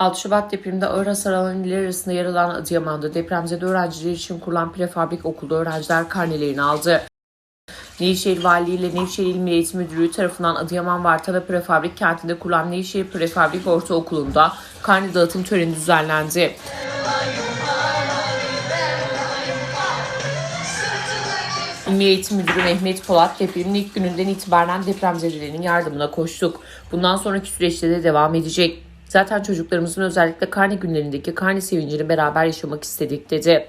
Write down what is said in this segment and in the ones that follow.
6 Şubat depreminde ağır hasar alan iller arasında yer alan Adıyaman'da depremzede öğrenciler için kurulan prefabrik okulda öğrenciler karnelerini aldı. Nevşehir Valiliği ile Nevşehir İl Milli Eğitim Müdürlüğü tarafından Adıyaman Vartala Prefabrik kentinde kurulan Nevşehir Prefabrik Ortaokulu'nda karne dağıtım töreni düzenlendi. İl Milli Eğitim Müdürü Mehmet Polat depremin ilk gününden itibaren depremzedelerin yardımına koştuk. Bundan sonraki süreçte de devam edecek. Zaten çocuklarımızın özellikle karne günlerindeki karne sevincini beraber yaşamak istedik dedi.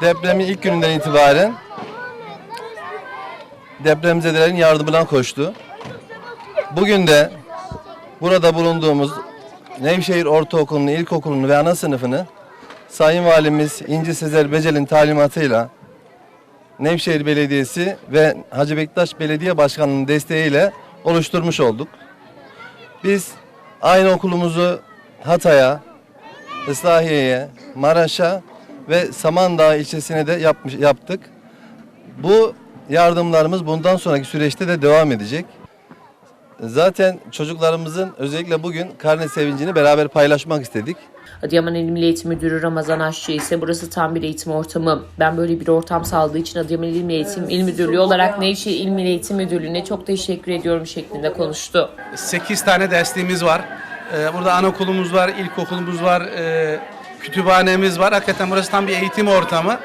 Depremin ilk gününden itibaren depremzedelerin yardımına koştu. Bugün de burada bulunduğumuz Nevşehir Ortaokulu'nun, ilkokulunu ve ana sınıfını Sayın Valimiz İnci Sezer Becel'in talimatıyla Nevşehir Belediyesi ve Hacı Bektaş Belediye Başkanı'nın desteğiyle oluşturmuş olduk. Biz aynı okulumuzu Hatay'a, Islahiye'ye, Maraş'a ve Samandağ ilçesine de yapmış, yaptık. Bu yardımlarımız bundan sonraki süreçte de devam edecek. Zaten çocuklarımızın özellikle bugün karne sevincini beraber paylaşmak istedik. Adıyaman İl Milli Eğitim Müdürü Ramazan Aşçı ise burası tam bir eğitim ortamı. Ben böyle bir ortam sağladığı için Adıyaman İl Milli Eğitim İl Müdürlüğü olarak Nevşehir İl Milli Eğitim Müdürlüğü'ne çok teşekkür ediyorum şeklinde konuştu. 8 tane dersliğimiz var. Ee, Burada anaokulumuz var, ilkokulumuz var, e, kütüphanemiz var. Hakikaten burası tam bir eğitim ortamı.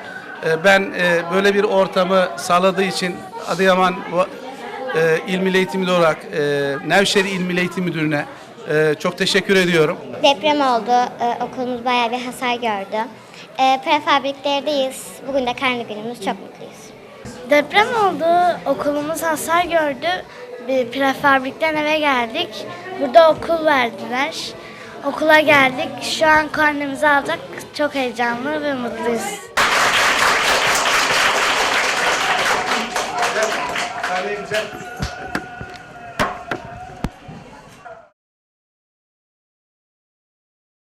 Ee, Ben e, böyle bir ortamı sağladığı için Adıyaman e, İl Milli Eğitim Müdürü olarak e, Nevşehir İl Milli Eğitim Müdürü'ne e, çok teşekkür ediyorum. Deprem oldu. Ee, okulumuz bayağı bir hasar gördü. Ee, prefabriklerdeyiz. Bugün de karne günümüz. Çok mutluyuz. Deprem oldu, okulumuz hasar gördü. Bir prefabrikten eve geldik. Burada okul verdiler. Okula geldik. Şu an karnemizi aldık. Çok heyecanlı ve mutluyuz. Salim Jet.